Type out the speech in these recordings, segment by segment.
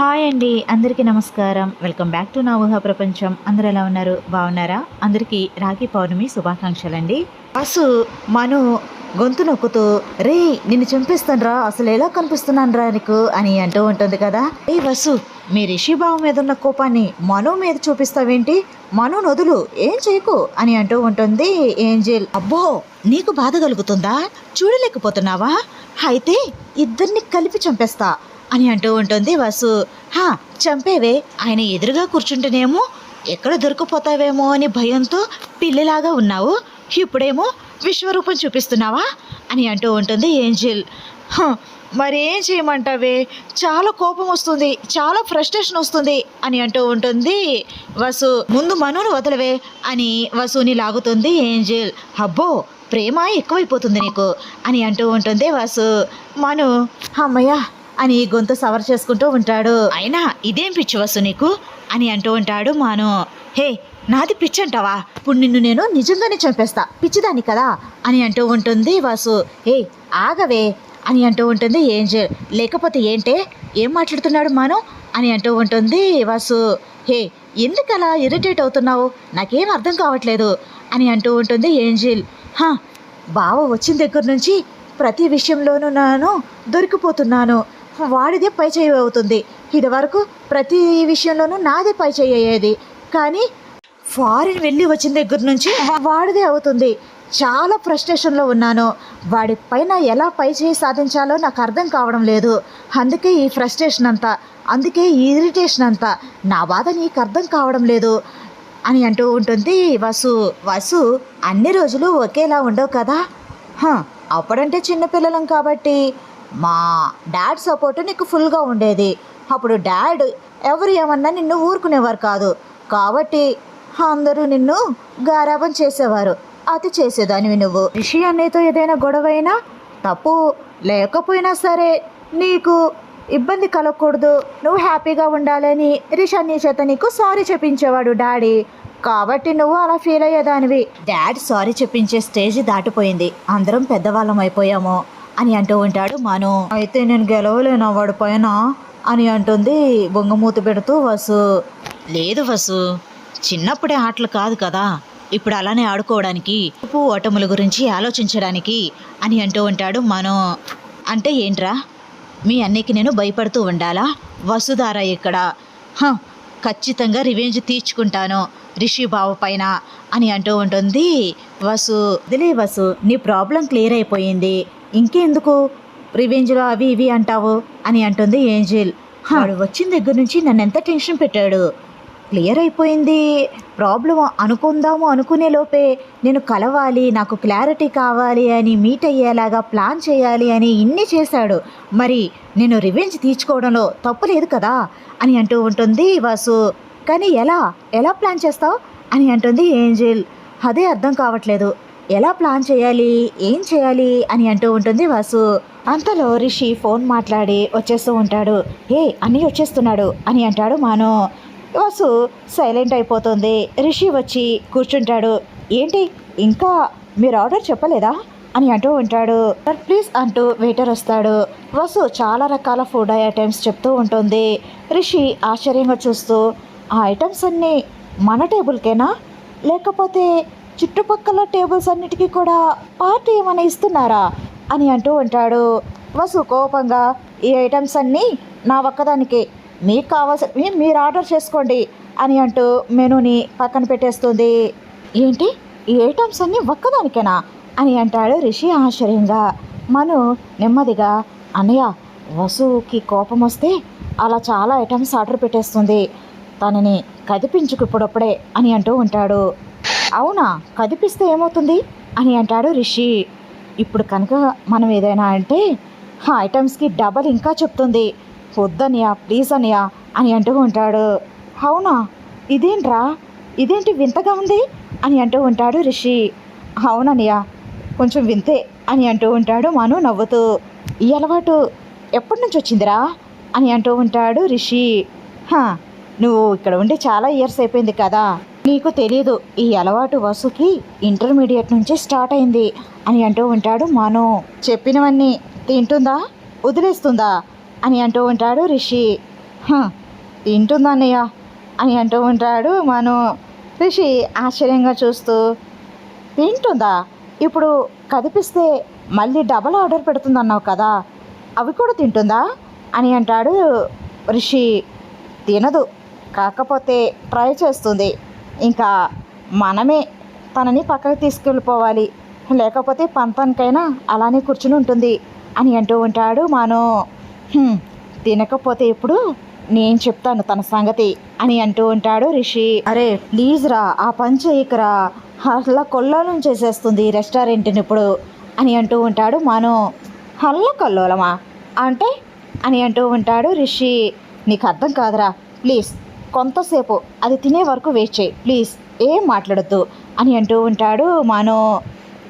Hi అండి అందరికీ నమస్కారం. వెల్కమ్ బ్యాక్ టు నా ఊహా ప్రపంచం. అందరు ఎలా ఉన్నారు? బాగున్నారా? అందరికీ రాఖీ పౌర్ణమి శుభాకాంక్షలండి. అసు మను గొంతు నొక్కుతూ రే నిన్ను చంపేస్తానురా. అసలు ఎలా కనిపిస్తున్నానురా నీకు? అని అంటూ ఉంటుంది కదా. ఏ వసు మీ రిషి బావ మీద ఉన్న కోపాన్ని మను మీద చూపిస్తావేంటి? మను నదులు ఏం చేయకు? అని అంటూ ఉంటుంది ఏంజెల్. అబ్బో నీకు బాధ కలుగుతుందా? చూడలేకపోతున్నావా? అయితే ఇద్దరిని కలిపి చంపేస్తా. అని అంటూ ఉంటుంది వసు. హా చంపేవే. ఆయన ఎదురుగా కూర్చుంటేనేమో ఎక్కడ దొరికిపోతావేమో అని భయంతో పిల్లిలాగా ఉన్నావు. ఇప్పుడేమో విశ్వరూపం చూపిస్తున్నావా? అని అంటూ ఉంటుంది ఏంజిల్. "హ, మరేం చేయమంటావే? చాలా కోపం వస్తుంది. చాలా ఫ్రస్ట్రేషన్ వస్తుంది అని అంటూ ఉంటుంది వసు. ముందు మనుని వదలవే అని వసుని లాగుతుంది ఏంజిల్. అబ్బో ప్రేమ ఎక్కువైపోతుంది నీకు అని అంటూ ఉంటుంది వసు. మను అమ్మయ్య అని గొంతు సవర్ చేసుకుంటూ ఉంటాడు. అయినా ఇదేం పిచ్చి వసు నీకు? అని అంటూ ఉంటాడు మాను. హే నాది పిచ్చి అంటావా ఇప్పుడు నిన్ను నేను నిజంగానే చంపేస్తా. పిచ్చిదాన్ని కదా? అని అంటూ ఉంటుంది వాసు. హే ఆగవే అని అంటూ ఉంటుంది ఏంజల్. లేకపోతే ఏంటే? ఏం మాట్లాడుతున్నాడు మాను? అని అంటూ ఉంటుంది వాసు. హే ఎందుకు అలా ఇరిటేట్ అవుతున్నావు? నాకేం అర్థం కావట్లేదు అని అంటూ ఉంటుంది ఏంజిల్. హా బావ వచ్చిన దగ్గర నుంచి ప్రతి విషయంలోనూ నాను దొరికిపోతున్నాను. వాడిదే పై చేయి అవుతుంది. ఇదివరకు ప్రతి విషయంలోనూ నాదే పై చేయి అయ్యేది. కానీ ఫారిన్ వెళ్ళి వచ్చిన దగ్గర నుంచి వాడిదే అవుతుంది. చాలా ఫ్రస్ట్రేషన్లో ఉన్నాను. వాడి పైన ఎలా పై చేయి సాధించాలో నాకు అర్థం కావడం లేదు. అందుకే ఈ ఫ్రస్ట్రేషన్ అంతా అందుకే ఈ ఇరిటేషన్ అంతా నా బాధ నీకు అర్థం కావడం లేదు అని అంటూ ఉంటుంది వసు. వసు అన్ని రోజులు ఒకేలా ఉండవు కదా? అప్పుడంటే చిన్నపిల్లలం కాబట్టి మా డాడ్ సపోర్టు నీకు ఫుల్గా ఉండేది. అప్పుడు డాడ్ ఎవరు ఏమన్నా నిన్ను ఊరుకునేవారు కాదు. కాబట్టి అందరూ నిన్ను గారాబం చేసేవారు. అతి చేసేదానివి నువ్వు. రిషి అన్నయ్యతో ఏదైనా గొడవైనా తప్పు లేకపోయినా సరే నీకు ఇబ్బంది కలగకూడదు. నువ్వు హ్యాపీగా ఉండాలని రిషి అన్నయ్య చేత నీకు సారీ చెప్పించేవాడు డాడీ. కాబట్టి నువ్వు అలా ఫీల్ అయ్యేదానివి. డాడ్ సారీ చెప్పించే స్టేజ్ దాటిపోయింది. అందరం పెద్దవాళ్ళం అయిపోయాము. అని అంటూ ఉంటాడు మను. అయితే నేను గెలవలేను వాడి పైన? అని అంటుంది బొంగమూత పెడుతూ వసు. లేదు వసు. చిన్నప్పుడే ఆటలు కాదు కదా. ఇప్పుడు అలానే ఆడుకోవడానికి ఉప్పు ఓటముల గురించి ఆలోచించడానికి అని అంటూ ఉంటాడు మను. అంటే ఏంట్రా? మీ అన్నయ్యకి నేను భయపడుతూ ఉండాలా? వసుధార ఇక్కడ. హ, ఖచ్చితంగా రివెంజ్ తీర్చుకుంటాను రిషి బావ పైన అని అంటూ ఉంటుంది వసు. వదిలే వసు. నీ ప్రాబ్లం క్లియర్ అయిపోయింది. ఇంకెందుకు? రివెంజ్లో అవి ఇవి అంటావు అని అంటుంది ఏంజిల్. వాడు వచ్చిన దగ్గర నుంచి నన్ను ఎంత టెన్షన్ పెట్టాడు. క్లియర్ అయిపోయింది. ప్రాబ్లం అనుకుందాము అనుకునే లోపే నేను కలవాలి నాకు క్లారిటీ కావాలి అని మీట్ అయ్యేలాగా ప్లాన్ చేయాలి అని ఇన్ని చేశాడు. మరి నేను రివెంజ్ తీర్చుకోవడంలో తప్పు లేదు కదా? అని అంటూ ఉంటుంది వాసు. కానీ ఎలా? ఎలా ప్లాన్ చేస్తావు? అని అంటుంది ఏంజిల్. అదే అర్థం కావట్లేదు. ఎలా ప్లాన్ చేయాలి? ఏం చేయాలి? అని అంటూ ఉంటుంది వాసు. అంతలో రిషి ఫోన్ మాట్లాడి వచ్చేస్తూ ఉంటాడు. ఏ అన్నీ వచ్చేస్తున్నాడు అని అంటాడు మాను. వాసు సైలెంట్ అయిపోతుంది. రిషి వచ్చి కూర్చుంటాడు. ఏంటి? ఇంకా మీరు ఆర్డర్ చెప్పలేదా? అని అంటూ ఉంటాడు. "సార్, ప్లీజ్ అంటూ వెయిటర్ వస్తాడు. వసు చాలా రకాల ఫుడ్ ఐటమ్స్ చెప్తూ ఉంటుంది. రిషి ఆశ్చర్యంగా చూస్తూ ఆ ఐటమ్స్ అన్నీ మన టేబుల్కేనా? లేకపోతే చుట్టుపక్కల టేబుల్స్ అన్నిటికీ కూడా పార్టీ ఏమైనా ఇస్తున్నారా అని అంటూ ఉంటాడు. వసు కోపంగా ఈ ఐటమ్స్ అన్నీ నా ఒక్కదానికే. మీకు కావాల్సినవి మీరు ఆర్డర్ చేసుకోండి అని అంటూ మెనూని పక్కన పెట్టేస్తుంది. ఏంటి? ఈ ఐటమ్స్ అన్నీ ఒక్కదానికేనా? అని అంటాడు రిషి ఆశ్చర్యంగా. మను నెమ్మదిగా అన్నయ్య వసుకి కోపం వస్తే అలా చాలా ఐటమ్స్ ఆర్డర్ పెట్టేస్తుంది. తనని కదిపించుకు ఇప్పుడప్పుడే అని అంటూ ఉంటాడు. అవునా? కదిపిస్తే ఏమవుతుంది? అని అంటాడు రిషి. ఇప్పుడు కనుక మనం ఏదైనా అంటే ఐటమ్స్కి డబల్ ఇంకా చెప్తుంది. వద్దనియా ప్లీజ్ అనియా అని అంటూ ఉంటాడు. అవునా? ఇదేంట్రా? ఇదేంటి వింతగా ఉంది? అని అంటూ ఉంటాడు రిషి. అవుననియా కొంచెం వింతే అని అంటూ ఉంటాడు మను నవ్వుతూ. ఈ అలవాటు ఎప్పటి నుంచి వచ్చిందిరా? అని అంటూ ఉంటాడు రిషి. హా నువ్వు ఇక్కడ ఉండి చాలా ఇయర్స్ అయిపోయింది కదా. నీకు తెలియదు ఈ అలవాటు వసుకి ఇంటర్మీడియట్ నుంచి స్టార్ట్ అయింది అని అంటూ ఉంటాడు మాను. చెప్పినవన్నీ తింటుందా? వదిలేస్తుందా? అని అంటూ ఉంటాడు రిషి. "హ, తింటుందా అన్నయ్య? అని అంటూ ఉంటాడు మాను. రిషి ఆశ్చర్యంగా చూస్తూ తింటుందా? ఇప్పుడు కదిపిస్తే మళ్ళీ డబల్ ఆర్డర్ పెడుతుందన్నావు కదా అవి కూడా తింటుందా? అని అంటాడు రిషి. తినదు కాకపోతే ట్రై చేస్తుంది. ఇంకా మనమే తనని పక్కకు తీసుకెళ్ళిపోవాలి. లేకపోతే పంతానికైనా అలానే కూర్చుని ఉంటుంది అని అంటూ ఉంటాడు మాను. తినకపోతే ఇప్పుడు నేను చెప్తాను తన సంగతి అని అంటూ ఉంటాడు రిషి. అరే ప్లీజ్ రా ఆ పని చేయకరా. అలా కొల్లోలం చేసేస్తుంది రెస్టారెంట్ని ఇప్పుడు అని అంటూ ఉంటాడు మాను. హల్ల కొల్లోలమా? అంటే? అని అంటూ ఉంటాడు రిషి. నీకు అర్థం కాదురా ప్లీజ్. కొంతసేపు అది తినే వరకు వెయిట్ చేయి. ప్లీజ్ ఏం మాట్లాడొద్దు అని అంటూ ఉంటాడు మాను.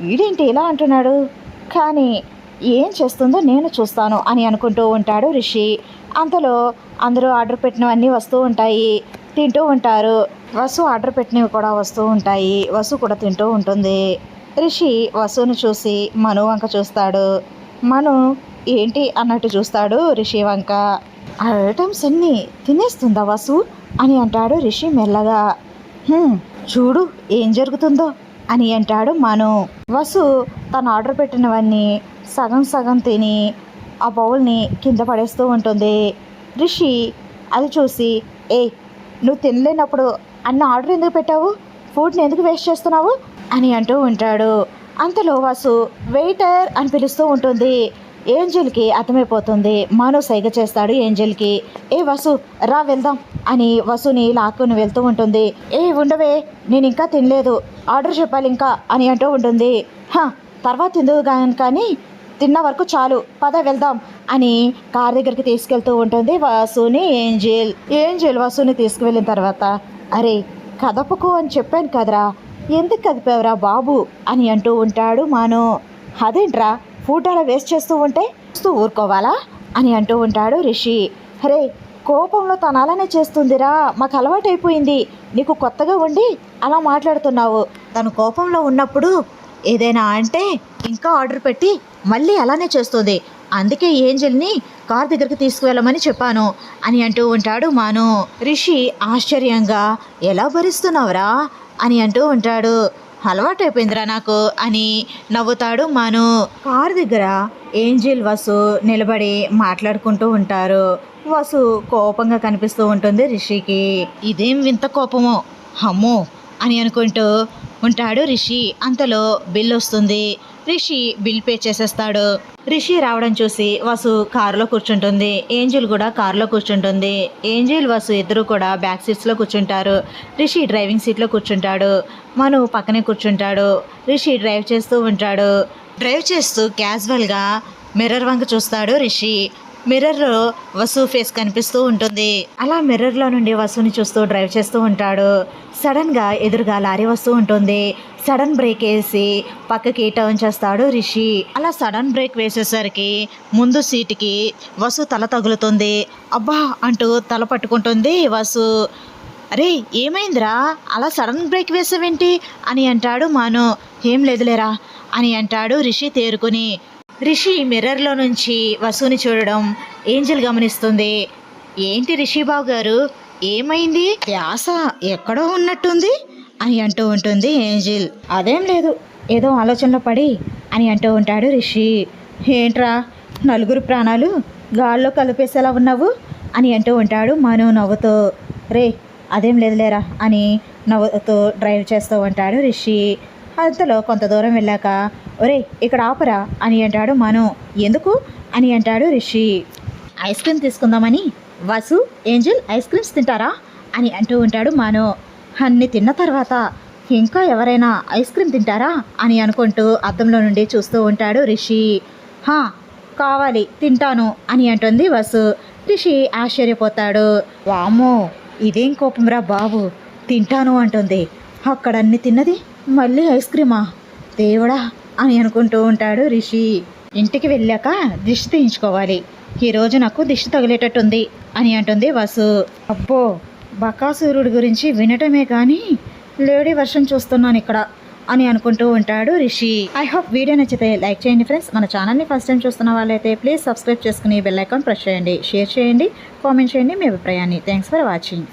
వీడేంటి ఇలా అంటున్నాడు? కానీ ఏం చేస్తుందో నేను చూస్తాను అని అనుకుంటూ ఉంటాడు రిషి. అంతలో అందరూ ఆర్డర్ పెట్టినవన్నీ వస్తూ ఉంటాయి. తింటూ ఉంటారు. వసు ఆర్డర్ పెట్టినవి కూడా వస్తూ ఉంటాయి. వసు కూడా తింటూ ఉంటుంది. రిషి వసుని చూసి మను వంక చూస్తాడు. మను ఏంటి అన్నట్టు చూస్తాడు రిషి వంక. ఆ ఐటమ్స్ అన్నీ తినేస్తుందా వసు? అని అంటాడు రిషి మెల్లగా. చూడు ఏం జరుగుతుందో అని అంటాడు మను. వసు తను ఆర్డర్ పెట్టినవన్నీ సగం సగం తిని ఆ బౌల్ని కింద పడేస్తూ ఉంటుంది. రిషి అది చూసి ఏ నువ్వు తినలేనప్పుడు అన్న ఆర్డర్ ఎందుకు పెట్టావు? ఫుడ్ని ఎందుకు వేస్ట్ చేస్తున్నావు? అని అంటూ ఉంటాడు. అంతలో వసు వెయిటర్ అని పిలుస్తూ ఉంటుంది. ఏంజల్కి అర్థమైపోతుంది. మాను సైగ చేస్తాడు ఏంజల్కి. ఏ వసు రా వెళ్దాం అని వసుని లాక్కుని వెళ్తూ ఉంటుంది. ఏ ఉండవే నేను ఇంకా తినలేదు. ఆర్డర్ చెప్పాలి ఇంకా అని అంటూ ఉంటుంది. హా తర్వాత ఎందుకు కానీ తిన్న వరకు చాలు. పద వెళ్దాం అని కార్ దగ్గరికి తీసుకెళ్తూ ఉంటుంది వసుని ఏంజెల్. ఏంజెల్ వసుని తీసుకువెళ్ళిన తర్వాత అరే కదపకు అని చెప్పాను కదరా. ఎందుకు కదిపావురా బాబు అని అంటూ ఉంటాడు మాను. అదేంట్రా ఫుడ్ అలా వేస్ట్ చేస్తూ ఉంటే చూస్తూ ఊరుకోవాలా? అని అంటూ ఉంటాడు రిషి. అరే కోపంలో తను అలానే చేస్తుందిరా. మాకు అలవాటైపోయింది. నీకు కొత్తగా ఉండి అలా మాట్లాడుతున్నావు. తను కోపంలో ఉన్నప్పుడు ఏదైనా అంటే ఇంకా ఆర్డర్ పెట్టి మళ్ళీ అలానే చేస్తుంది. అందుకే ఏంజల్ని కార్ దగ్గరికి తీసుకువెళ్ళమని చెప్పాను అని అంటూ ఉంటాడు మాను. రిషి ఆశ్చర్యంగా ఎలా భరిస్తున్నావురా? అని అంటూ ఉంటాడు. అలవాటైపోయిందిరా నాకు అని నవ్వుతాడు మాను. కార్ దగ్గర ఏంజిల్ వసు నిలబడి మాట్లాడుకుంటూ ఉంటారు. వసు కోపంగా కనిపిస్తూ ఉంటుంది రిషికి. ఇదేం వింత కోపమో? అమ్మో! అని అనుకుంటూ ఉంటాడు రిషి. అంతలో బిల్ వస్తుంది. రిషి బిల్ పే చేసేస్తాడు. రిషి రావడం చూసి వసు కారులో కూర్చుంటుంది. ఏంజిల్ కూడా కారులో కూర్చుంటుంది. ఏంజిల్ వసు ఇద్దరు కూడా బ్యాక్ సీట్స్లో కూర్చుంటారు. రిషి డ్రైవింగ్ సీట్లో కూర్చుంటాడు. మను పక్కనే కూర్చుంటాడు. రిషి డ్రైవ్ చేస్తూ ఉంటాడు. డ్రైవ్ చేస్తూ క్యాజువల్గా మిర్రర్ వంక చూస్తాడు రిషి. మిర్రర్లో వసు ఫేస్ కనిపిస్తూ ఉంటుంది. అలా మిర్రర్లో నుండి వసుని చూస్తూ డ్రైవ్ చేస్తూ ఉంటాడు. సడన్గా ఎదురుగా లారీ వస్తూ ఉంటుంది. సడన్ బ్రేక్ వేసి పక్కకి టర్న్ చేస్తాడు రిషి. అలా సడన్ బ్రేక్ వేసేసరికి ముందు సీటుకి వసు తల తగులుతుంది. అబ్బా! అంటూ తల పట్టుకుంటుంది వసు. అరే ఏమైందిరా? అలా సడన్ బ్రేక్ వేసావేంటి? అని అంటాడు మాను. ఏం లేదులేరా? అని అంటాడు రిషి తేరుకుని. రిషి మిర్రర్లో నుంచి వసుని చూడడం ఏంజల్ గమనిస్తుంది. ఏంటి రిషి బాబు గారు? ఏమైంది? ధ్యాస ఎక్కడో ఉన్నట్టుంది అని అంటూ ఉంటుంది ఏంజిల్. అదేం లేదు ఏదో ఆలోచనలో పడి అని అంటూ ఉంటాడు రిషి. ఏంట్రా నలుగురు ప్రాణాలు గాల్లో కలిపేసేలా ఉన్నావు? అని అంటూ ఉంటాడు మను నవ్వుతూ. రే అదేం లేదులేరా అని నవ్వుతూ డ్రైవ్ చేస్తూ ఉంటాడు రిషి. అంతలో కొంత దూరం వెళ్ళాక ఒరే ఇక్కడ ఆపరా అని అంటాడు మను. ఎందుకు? అని అంటాడు రిషి. ఐస్ క్రీమ్ తీసుకుందామని? వసు ఏంజిల్ ఐస్ క్రీమ్స్ తింటారా? అని అంటూ ఉంటాడు మను. అన్ని తిన్న తర్వాత ఇంకా ఎవరైనా ఐస్ క్రీమ్ తింటారా? అని అనుకుంటూ అద్దంలో నుండి చూస్తూ ఉంటాడు రిషి. హా కావాలి తింటాను అని అంటుంది వసు. రిషి ఆశ్చర్యపోతాడు. వామ్మో ఇదేం కోపంరా బాబు? తింటాను అంటుంది. అక్కడ అన్ని తిన్నది మళ్ళీ ఐస్ క్రీమా దేవుడా అని అనుకుంటూ ఉంటాడు రిషి. ఇంటికి వెళ్ళాక దిష్టి తీయించుకోవాలి. ఈరోజు నాకు దిష్టి తగిలేటట్టుంది అని అంటుంది వసు. అబ్బో బకాసురుడి గురించి వినటమే కానీ లేడీ వర్షం చూస్తున్నాను ఇక్కడ అని అనుకుంటూ ఉంటాడు రిషి. ఐ హోప్ వీడియో నచ్చితే లైక్ చేయండి ఫ్రెండ్స్ మన ఛానల్ని ఫస్ట్ టైం చూస్తున్న వాళ్ళైతే ప్లీజ్ సబ్స్క్రైబ్ చేసుకుని బెల్ ఐకాన్ ప్రెస్ చేయండి. షేర్ చేయండి కామెంట్ చేయండి మీ అభిప్రాయాన్ని. Thanks for watching